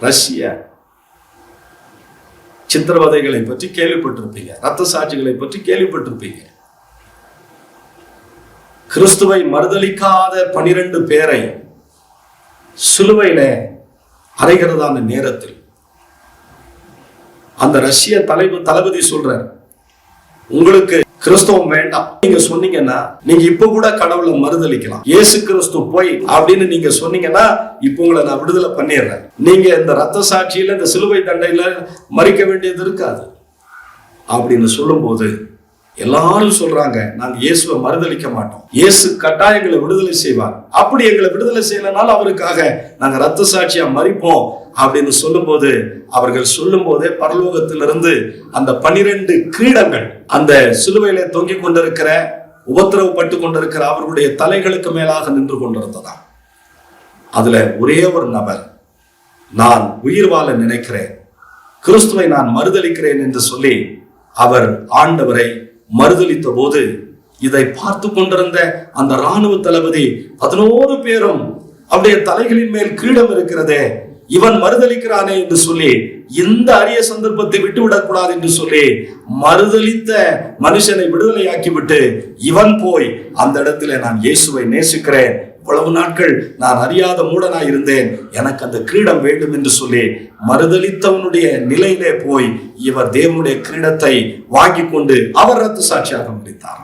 Russia சித்திரவதைகளை பற்றி கேள்விப்பட்டிருப்பீங்க. ரத்த சாட்சிகளை பற்றி கேள்விப்பட்டிருப்பீங்க. கிறிஸ்துவை மறுதலிக்காத பனிரெண்டு பேரை சிலுவையில அறைகிறதான நேரத்தில் அந்த ரஷ்ய தலைவு தளபதி சொல்றார் உங்களுக்கு கிறிஸ்தவம் வேண்டாம். நீங்க சொன்னீங்கன்னா நீங்க இப்ப கூட கடவுளை மறுதளிக்கலாம் இயேசு கிறிஸ்து போய் அப்படின்னு நீங்க சொன்னீங்கன்னா இப்ப உங்களை நான் விடுதலை பண்ணிடுறேன். நீங்க இந்த ரத்த சாட்சியில இந்த சிலுவை தண்டையில மறிக்க வேண்டியது இருக்காது. அப்படின்னு சொல்லும்போது எல்லாரும் சொல்றாங்க நாங்க இயேசுவை மறுதளிக்க மாட்டோம். இயேசு கட்டாயம் எங்களை விடுதலை செய்வார். அப்படி எங்களை விடுதலை செய்யலனாலும் அவருக்காக நாங்க ரத்த சாட்சியா மறிப்போம் அப்படின்னு சொல்லும்போது அவர்கள் சொல்லும் போதே பரலோகத்திலிருந்து அந்த பனிரெண்டு கிரீடங்கள் அந்த சிலுவையில தொங்கிக் கொண்டிருக்கிற உபத்திரவப்பட்டு கொண்டிருக்கிற அவர்களுடைய தலைகளுக்கு மேலாக நின்று கொண்டிருந்ததாம். அதுல ஒரே ஒரு நபர் நான் உயிர் வாழ நினைக்கிறேன். கிறிஸ்துவை நான் மறுதளிக்கிறேன் என்று சொல்லி அவர் ஆண்டவரை மறுதளித்த போது இதை பார்த்து கொண்டிருந்த அந்த ராணுவ தளபதி பதினோரு பேரும் அவருடைய தலைகளின் மேல் கிரீடம் இருக்கிறதே இவன் மறுதளிக்கிறானே என்று சொல்லி இந்த அரிய சந்தர்ப்பத்தை விட்டுவிடக் கூடாது என்று சொல்லி மறுதளித்த மனுஷனை விடுதலையாக்கி விட்டு இவன் போய் அந்த இடத்துல நான் இயேசுவை நேசிக்கிறேன் இவ்வளவு நாட்கள் நான் அறியாத மூடனாய் இருந்தேன். எனக்கு அந்த கிரீடம் வேண்டும் என்று சொல்லி மறுதளித்தவனுடைய நிலையிலே போய் இவர் தேவனுடைய கிரீடத்தை வாங்கி கொண்டு அவர் ரத்து சாட்சியாக முடித்தார்